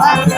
Hare